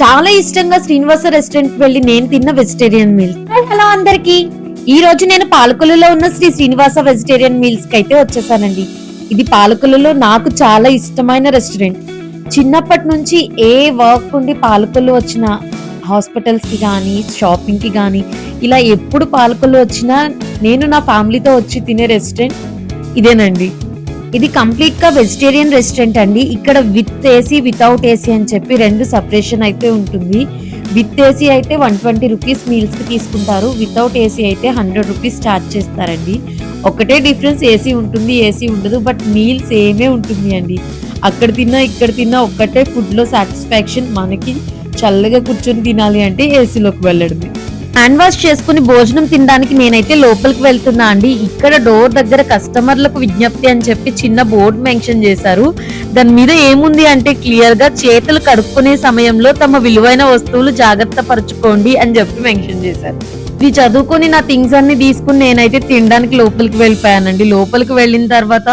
చాలా ఇష్టంగా శ్రీనివాస రెస్టారెంట్కి వెళ్ళి నేను తిన్న వెజిటేరియన్ మీల్స్ హలో అందరికి. ఈ రోజు నేను పాలకొల్లులో ఉన్న శ్రీ శ్రీనివాస వెజిటేరియన్ మీల్స్కి అయితే వచ్చేసానండి. ఇది పాలకొల్లులో నాకు చాలా ఇష్టమైన రెస్టారెంట్. చిన్నప్పటి నుంచి ఏ వర్క్ ఉండి పాలకొల్లు వచ్చిన హాస్పిటల్స్కి కానీ షాపింగ్కి కానీ ఇలా ఎప్పుడు పాలకొల్లు వచ్చినా నేను నా ఫ్యామిలీతో వచ్చి తినే రెస్టారెంట్ ఇదేనండి. ఇది కంప్లీట్గా వెజిటేరియన్ రెస్టారెంట్ అండి. ఇక్కడ విత్ ఏసీ వితౌట్ ఏసీ అని చెప్పి రెండు సపరేషన్ అయితే ఉంటుంది. విత్ ఏసీ అయితే వన్ ట్వంటీ రూపీస్ మీల్స్కి తీసుకుంటారు. వితౌట్ ఏసీ అయితే హండ్రెడ్ రూపీస్ ఛార్జ్ చేస్తారండి. ఒకటే డిఫరెన్స్ ఏసీ ఉంటుంది ఏసీ ఉండదు బట్ మీల్ సేమే ఉంటుంది అండి. అక్కడ తిన్నా ఇక్కడ తిన్నా ఒక్కటే ఫుడ్లో సాటిస్ఫాక్షన్ మనకి చల్లగా కూర్చొని తినాలి అంటే ఏసీలోకి వెళ్ళడమే. హ్యాండ్ వాష్ చేసుకుని భోజనం తినడానికి నేనైతే లోపలికి వెళ్తున్నా అండి. ఇక్కడ డోర్ దగ్గర కస్టమర్లకు విజ్ఞప్తి అని చెప్పి చిన్న బోర్డు మెన్షన్ చేశారు. దాని మీద ఏముంది అంటే క్లియర్గా చేతులు కడుక్కునే సమయంలో తమ విలువైన వస్తువులు జాగ్రత్త పరచుకోండి అని చెప్పి మెన్షన్ చేశారు. ఇది చదువుకొని నా థింగ్స్ అన్ని తీసుకుని నేనైతే తినడానికి లోపలికి వెళ్ళిపోయానండి. లోపలికి వెళ్ళిన తర్వాత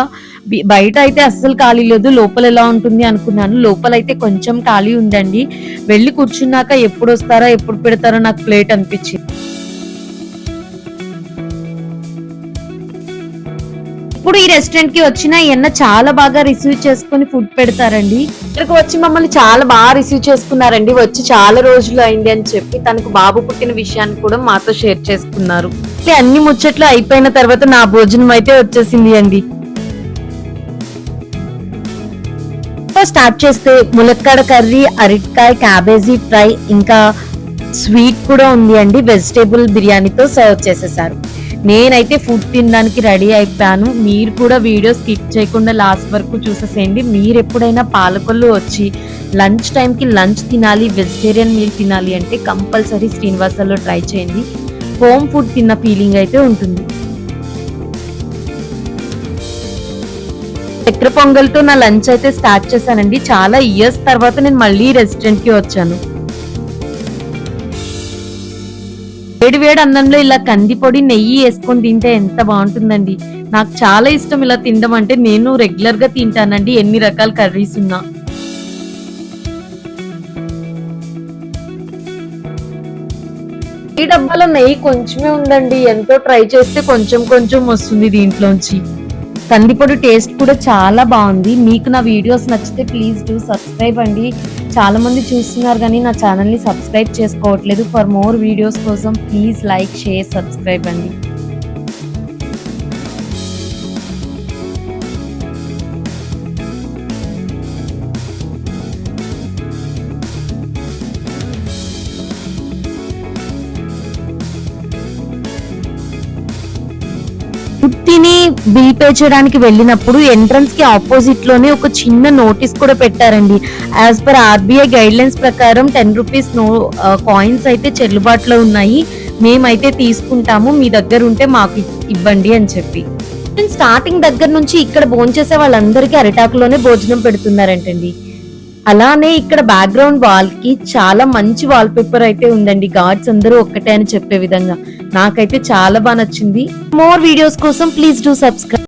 బయట అయితే అస్సలు ఖాళీ లేదు. లోపల ఎలా ఉంటుంది అనుకున్నాను. లోపల అయితే కొంచెం ఖాళీ ఉందండి. వెళ్ళి కూర్చున్నాక ఎప్పుడు వస్తారో ఎప్పుడు పెడతారో నాకు ప్లేట్ అనిపించింది. ఇప్పుడు ఈ రెస్టారెంట్కి వచ్చిన ఎన్న చాలా బాగా రిసీవ్ చేసుకుని ఫుడ్ పెడతారండి. ఇక్కడికి వచ్చి మమ్మల్ని చాలా బాగా రిసీవ్ చేసుకున్నారండి. వచ్చి చాలా రోజులు అయింది అని చెప్పి తనకు బాబు పుట్టిన విషయాన్ని కూడా మాతో షేర్ చేసుకున్నారు. అన్ని ముచ్చట్లు అయిపోయిన తర్వాత నా భోజనం అయితే వచ్చేసింది అండి. స్టార్ట్ చేస్తే ములక్కాడ కర్రీ అరటికాయ క్యాబేజీ ఫ్రై ఇంకా స్వీట్ కూడా ఉంది అండి. వెజిటేబుల్ బిర్యానీతో సర్వ్ చేసేసారు. నేనైతే ఫుడ్ తినడానికి రెడీ అయిపోయాను. మీరు కూడా వీడియో స్కిప్ చేయకుండా లాస్ట్ వరకు చూసేసేయండి. మీరు ఎప్పుడైనా పాలకొల్లు వచ్చి లంచ్ టైంకి లంచ్ తినాలి వెజిటేరియన్ మీల్ తినాలి అంటే కంపల్సరీ శ్రీనివాసంలో ట్రై చేయండి. హోమ్ ఫుడ్ తిన్న ఫీలింగ్ అయితే ఉంటుంది. చక్కెర పొంగల్తో నా లంచ్ అయితే స్టార్ట్ చేశానండి. చాలా ఇయర్స్ తర్వాత నేను మళ్ళీ రెస్టారెంట్కి వచ్చాను. వేడి వేడి అన్నంలో ఇలా కందిపొడి నెయ్యి వేసుకొని తింటే ఎంత బాగుంటుందండి. నాకు చాలా ఇష్టం ఇలా తినడం అంటే నేను రెగ్యులర్గా తింటానండి. ఎన్ని రకాల కర్రీస్ ఉన్నా. ఈ డబ్బాలో నెయ్యి కొంచెమే ఉందండి. ఎంతో ట్రై చేస్తే కొంచెం కొంచెం వస్తుంది దీంట్లోంచి. కందిపొడి టేస్ట్ కూడా చాలా బాగుంది. మీకు నా వీడియోస్ నచ్చితే ప్లీజ్ డూ సబ్స్క్రైబ్ అండి. చాలా మంది చూస్తున్నారు కానీ నా ఛానల్ని సబ్స్క్రైబ్ చేసుకోవట్లేదు. ఫర్ మోర్ వీడియోస్ కోసం ప్లీజ్ లైక్ షేర్ సబ్స్క్రైబ్ అండి. బిల్ పే చేయడానికి వెళ్ళినప్పుడు ఎంట్రన్స్కి ఆపోజిట్లోనే ఒక చిన్న నోటీస్ కూడా పెట్టారండి. As per RBI guidelines ప్రకారం టెన్ రూపీస్ నో కాయిన్స్ అయితే చెల్లుబాటులో ఉన్నాయి. మేమైతే తీసుకుంటాము మీ దగ్గర ఉంటే మాకు ఇవ్వండి అని చెప్పి. స్టార్టింగ్ దగ్గర నుంచి ఇక్కడ భోంచేసే వాళ్ళందరికీ అరిటాకులోనే భోజనం పెడుతున్నారంటండి. అలానే ఇక్కడ బ్యాక్గ్రౌండ్ వాల్కి చాలా మంచి వాల్ పేపర్ అయితే ఉందండి. గార్డ్స్ అందరూ ఒక్కటే అని చెప్పే విధంగా. నాకైతే చాలా బాగా నచ్చింది. మోర్ వీడియోస్ కోసం ప్లీజ్ డూ సబ్స్క్రైబ్